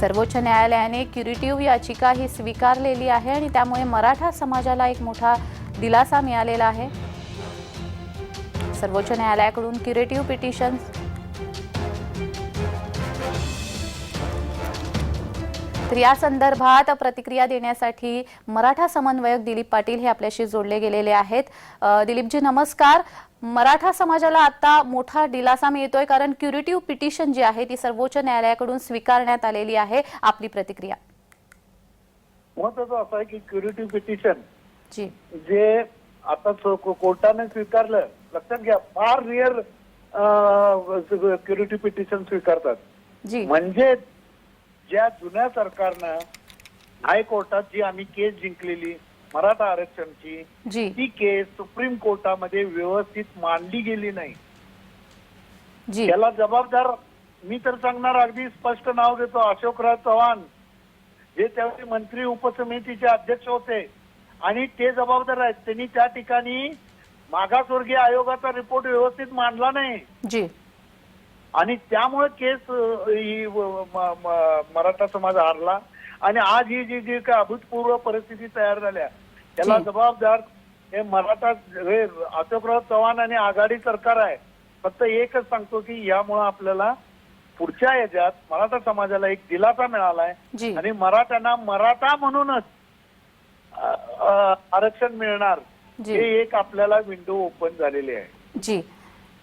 सर्वोच्च न्यायालयाने क्युरेटिव्ह याचिका ही स्वीकारलेली आहे आणि त्यामुळे मराठा समाजाला एक मोठा दिलासा मिळालेला आहे. सर्वोच्च न्यायालयाकडून क्युरेटिव्ह पिटिशन तर या संदर्भात प्रतिक्रिया देण्यासाठी मराठा समन्वयक दिलीप पाटील हे आपल्याशी जोडले गेलेले आहेत. दिलीपजी नमस्कार. मराठा समाजाला आता मोठा दिलासा मिळतोय कारण क्युरेटिव्ह पिटिशन जी आहे ती सर्वोच्च न्यायालयाकडून स्वीकारण्यात आलेली आहे. आपली प्रतिक्रिया. महत्वाचं असं आहे की क्युरेटिव्ह पिटिशन जी. जे आता कोर्टाने स्वीकारलं लक्षात घ्या फार रिअर क्युरेटिव्ह पिटिशन स्वीकारतात. जी. म्हणजे ज्या जुन्या सरकारनं हायकोर्टात जी आम्ही केस जिंकलेली मराठा आरक्षणची ती केस सुप्रीम कोर्टामध्ये व्यवस्थित मांडली गेली नाही. त्याला जबाबदार मी तर सांगणार अगदी स्पष्ट नाव देतो अशोकराव चव्हाण. जे त्यावेळी मंत्री उपसमितीचे अध्यक्ष होते आणि ते जबाबदार आहेत. त्यांनी त्या ठिकाणी मागासवर्गीय आयोगाचा रिपोर्ट व्यवस्थित मांडला नाही. आणि त्यामुळे केस ही मराठा समाज हारला. आणि आज ही जी जी काय अभूतपूर्व परिस्थिती तयार झाल्या त्याला. जबाबदार हे मराठा हे अशोकराव चव्हाण आणि आघाडी सरकार आहे. फक्त एकच सांगतो की यामुळे आपल्याला पुढच्या याच्यात मराठा समाजाला एक दिलासा मिळालाय. आणि मराठ्यांना मराठा म्हणूनच आरक्षण मिळणार. हे एक आपल्याला विंडो ओपन झालेली आहे. जी.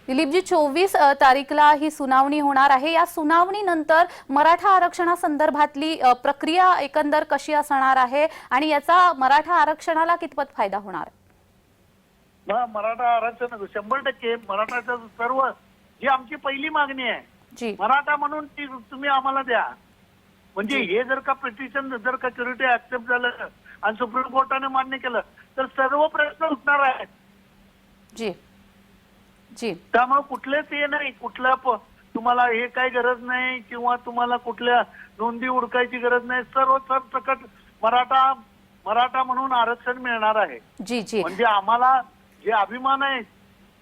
दिलीपजी चोवीस तारीखला ही सुनावणी होणार आहे. या सुनावणीनंतर मराठा आरक्षणासंदर्भातली प्रक्रिया एकंदर कशी असणार आहे आणि याचा मराठा आरक्षणाला कितपत फायदा होणार? मराठा आरक्षण शंभर टक्के मराठाचं सर्व जी आमची पहिली मागणी आहे. जी. मराठा म्हणून ती तुम्ही आम्हाला द्या. म्हणजे हे जर का पिटिशन जर का क्युरिटी ऍक्सेप्ट झालं आणि सुप्रीम कोर्टाने मान्य केलं तर सर्व प्रश्न उठणार आहेत. जी. जी. त्यामुळे कुठलेच हे नाही कुठल्या तुम्हाला हे काही गरज नाही किंवा तुम्हाला कुठल्या नोंदी उडकायची गरज नाही. सर्व सरसकट मराठा मराठा म्हणून आरक्षण मिळणार आहे. जी जी. म्हणजे आम्हाला जे अभिमान आहे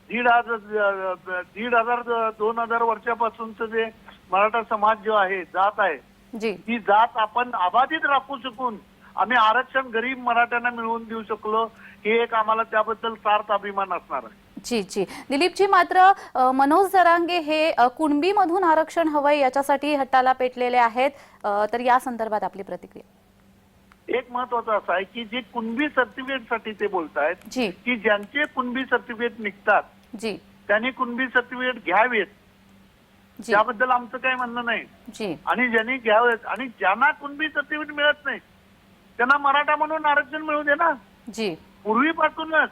दीड हजार दीड हजार दोन हजार वर्षापासूनच जे मराठा समाज जो आहे जात आहे जी. ती जात आपण अबाधित राखू शकून आम्ही आरक्षण गरीब मराठ्यांना मिळवून देऊ शकलो हे एक आम्हाला त्याबद्दल सार्थ अभिमान असणार आहे. जी जी. दिलीपजी मात्र मनोज जरांगे हे कुणबीमधून आरक्षण हवंय याच्यासाठी हट्टाला पेटलेले आहेत. तर या संदर्भात आपली प्रतिक्रिया. एक महत्वाचं असं आहे की जे कुणबी सर्टिफिकेटसाठी ते बोलतायत की ज्यांचे कुणबी सर्टिफिकेट निघतात जी. त्यांनी कुणबी सर्टिफिकेट घ्यावेत. जी. त्याबद्दल आमचं काही म्हणणं नाही. जी. आणि ज्यांनी घ्यावेत आणि ज्यांना कुणबी सर्टिफिकेट मिळत नाही त्यांना मराठा म्हणून आरक्षण मिळू दे ना. जी. पूर्वीपासूनच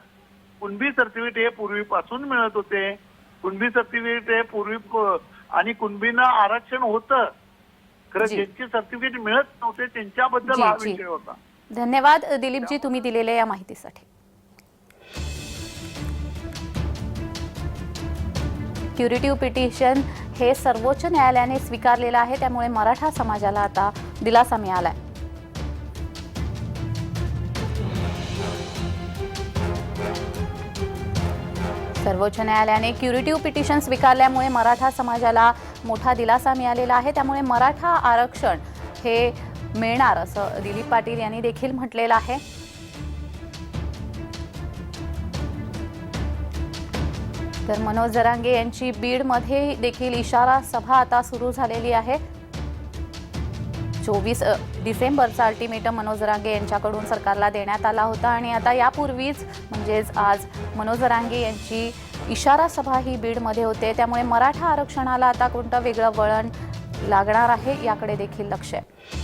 कुणबी सर्टिफिकेट हे पूर्वीपासून मिळत होते. कुणबी सर्टिफिकेट हे पूर्वी आणि कुणबीनं आरक्षण होतं. खरं. ज्यांचे सर्टिफिकेट मिळत नव्हते त्यांच्याबद्दल हा. विषय होता. धन्यवाद दिलीपजी तुम्ही दिलेल्या या माहितीसाठी. क्युरेटिव्ह पिटिशन हे सर्वोच्च न्यायालयाने स्वीकारलेलं आहे त्यामुळे मराठा समाजाला आता दिलासा मिळालाय. सर्वोच्च न्यायालयाने क्युरेटिव्ह पिटिशन स्वीकारल्यामुळे मराठा समाजाला मोठा दिलासा मिळालेला आहे. त्यामुळे मराठा आरक्षण हे मिळणार असं दिलीप पाटील यांनी देखील म्हटलेलं आहे. तर मनोज जरांगे यांची बीडमध्ये देखील इशारा सभा आता सुरू झालेली आहे. चोवीस डिसेंबरचा अल्टिमेटम मनोज रांगे यांच्याकडून सरकारला देण्यात आला होता. आणि आता यापूर्वीच म्हणजेच आज मनोज रांगे यांची इशारा सभा ही बीडमध्ये होते. त्यामुळे मराठा आरक्षणाला आता कोणतं वेगळं वळण लागणार आहे याकडे देखील लक्ष आहे.